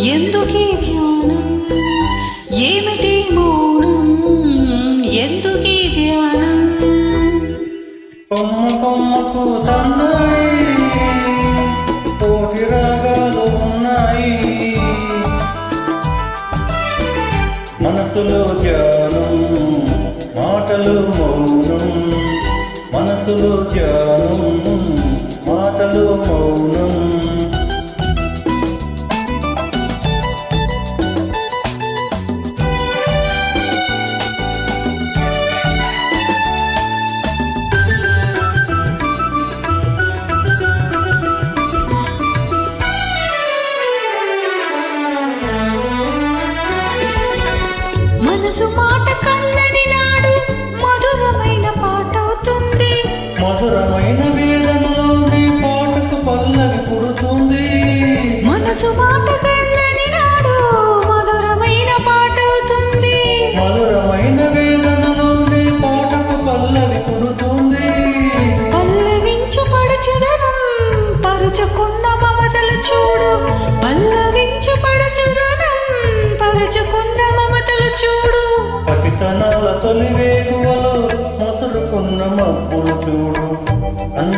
ఎందుకే ధ్యానం? ఏమిటి మౌనం? ఎందుకే ధ్యానం? కొమ్మ కొమ్మకు ఉన్నాయి. మనసులో ధ్యానం మాటలు మౌనం. మనసులో ధ్యానం మాటలు మౌనం. Semua.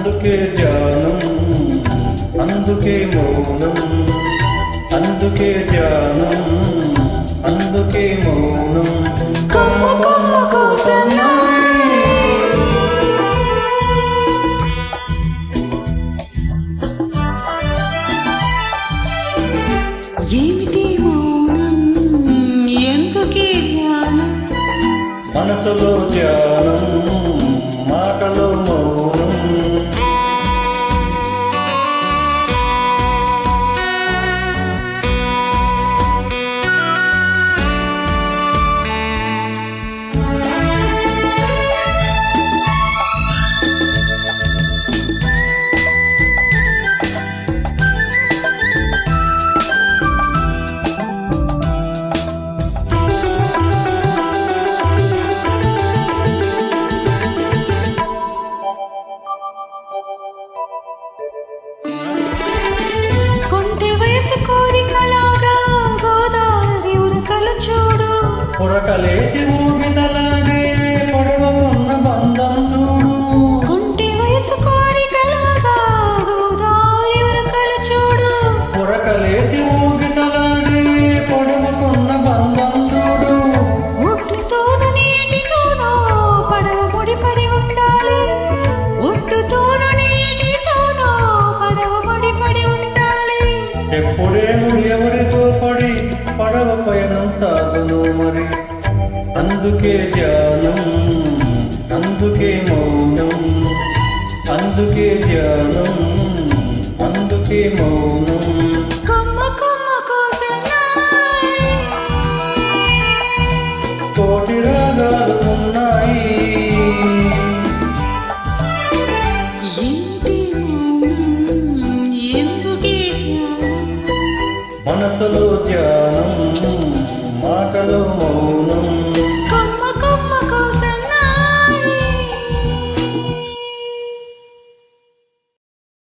అందుకే ధ్యానం అందుకే మౌనం అందుకే ధ్యానం అందుకే మౌనం. కొమ్మ కొమ్మ కోసన్నాయి. ఏమిటి మౌనం? ఎందుకే ధ్యానం? మనసులో ధ్యానం por acaletivo అందుకే ధ్యానం అందుకే మౌనం అందుకే ధ్యానం అందుకే మౌనం. కోటి రాగాలు ఉన్నాయి? మనసులో ధ్యానం